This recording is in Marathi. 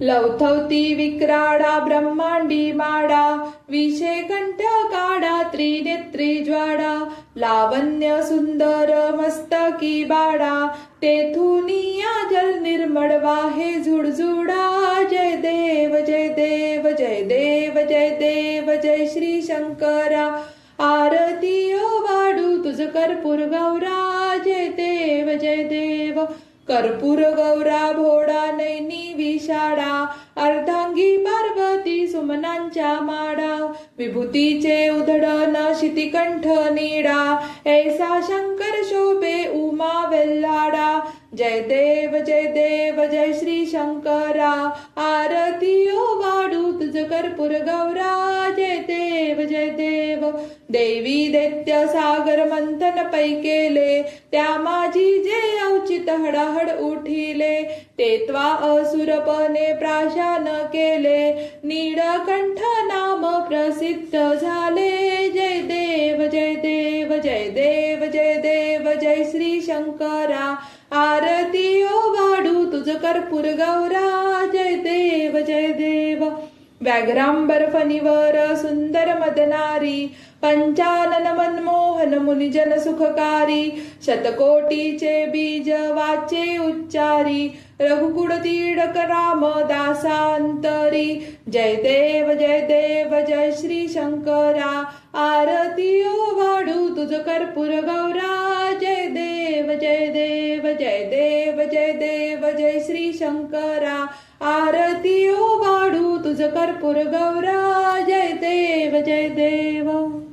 लवथवती विक्राडा ब्रह्मांडी माडा विषे कंठ काडा त्रिनेत्री ज्वाडा लावण्य सुंदर मस्तकी बाडा तेथुनिया जल निर्मळ वाहे झुडझुडा जय देव जय देव जय देव जय देव जय श्री शंकरा आरती वाडू तुझ कर्पूर गौरा कर्पूर गौरा भोडा नैनी विशाडा अर्धांगी पार्वती सुमनांच्या माडा विभूतीचे उधडन शितिकंठ निडा ऐसा शंकर शोभे उमा वेल्लाडा जय देव जय देव जय श्री शंकरा आरती ओ वाडू तुझ कर्पूर गौरा जय देव जय देव देवी दैत्य सागर मंथन पै केले त्या माझी जे औचित ते त्वा असुरपणे प्राशान केले. नीडकंठ नाम प्रसिद्ध झाले. जय देव जय देव जय देव जय देव जय श्री शंकरा. आरती ओ वाडू तुझ कर्पूर गौरा. जय देव जय देव. व्याघ्रांबरफणीवर सुंदर मदनारी पंचानन मनमोहन मुनिजन सुखकारी शतकोटीचे बीज वाचे उच्चारी रघुकुळ तीडक राम दासांतरी जय देव जय देव जय श्री शंकरा. आरती ओ वाढू तुझ कर्पूर गौरा. जय देव जय देव जय देव जय देव जय श्री शंकरा. आरती पंढरपूर गौरा जय देव जय देव।